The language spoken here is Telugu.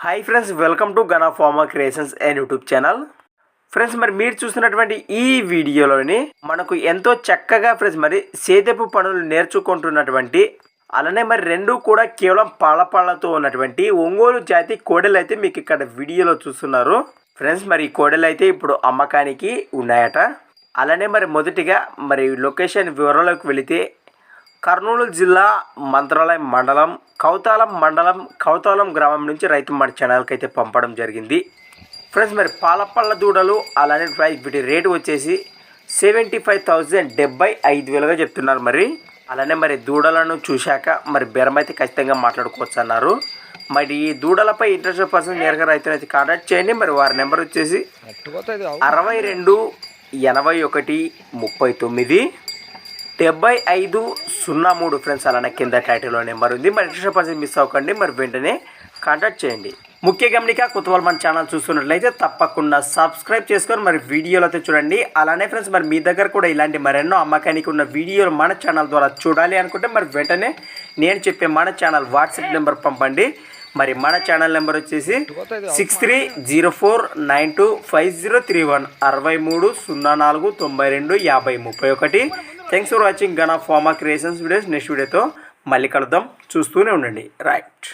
Hi friends welcome to Gana pharma creations and YouTube channel friends మరి మీరు చూసినటువంటి ఈ వీడియోలోని మనకు ఎంతో చక్కగా ఫ్రెండ్స్ మరి సేదెపు పనులు నేర్చుకుంటున్నటువంటి అలానే మరి రెండు కూడా కేవలం పాలపాలతో ఉన్నటువంటి ఒంగోలు జాతి కోడెలైతే అయితే మీకు ఇక్కడ వీడియోలో చూస్తున్నారు. ఫ్రెండ్స్ మరి ఈ కోడలు అయితే ఇప్పుడు అమ్మకానికి ఉన్నాయట. అలానే మరి మొదటిగా మరి లొకేషన్ వివరంలోకి వెళితే కర్నూలు జిల్లా మంత్రాలయం మండలం కౌతాలం మండలం కౌతాలం గ్రామం నుంచి రైతు మన ఛానల్కి అయితే పంపడం జరిగింది. ఫ్రెండ్స్ మరి పాలపళ్ళ దూడలు అలానే ప్రైస్ వీటి రేటు వచ్చేసి సెవెంటీ ఫైవ్ థౌజండ్ డెబ్బై ఐదు వేలుగా చెప్తున్నారు మరి. అలానే మరి దూడలను చూశాక మరి బెరం అయితే ఖచ్చితంగా మాట్లాడుకోవచ్చు అన్నారు. మరి ఈ దూడలపై ఇంట్రెస్ట్ పర్సన్ నేరుగా రైతులు అయితే కాంటాక్ట్ చేయండి. మరి వారి నెంబర్ వచ్చేసి అరవై రెండు ఎనభై ఒకటి ముప్పై తొమ్మిది డెబ్బై ఐదు సున్నా మూడు ఫ్రెండ్స్ అలానే కింద టైటిల్లో నెంబర్ ఉంది. మరి ఎక్స్ట్రా పర్సెంట్ మిస్ అవ్వకండి మరి వెంటనే కాంటాక్ట్ చేయండి. ముఖ్య గమనిక కొత్త మన ఛానల్ చూస్తున్నట్లయితే తప్పకుండా సబ్స్క్రైబ్ చేసుకొని మరి వీడియోలు అయితే చూడండి. అలానే ఫ్రెండ్స్ మరి మీ దగ్గర కూడా ఇలాంటి మరెన్నో అమ్మకానికి ఉన్న వీడియోలు మన ఛానల్ ద్వారా చూడాలి అనుకుంటే మరి వెంటనే నేను చెప్పే మన ఛానల్ వాట్సాప్ నెంబర్ పంపండి. మరి మన ఛానల్ నెంబర్ వచ్చేసి six three zero four nine two five zero three one అరవై మూడు సున్నా నాలుగు తొంభై రెండు యాభై ముప్పై ఒకటి. Thanks for watching Gana pharma creations videos next వీడియోతో మళ్ళీ కలుద్దాం. చూస్తూనే ఉండండి. రైట్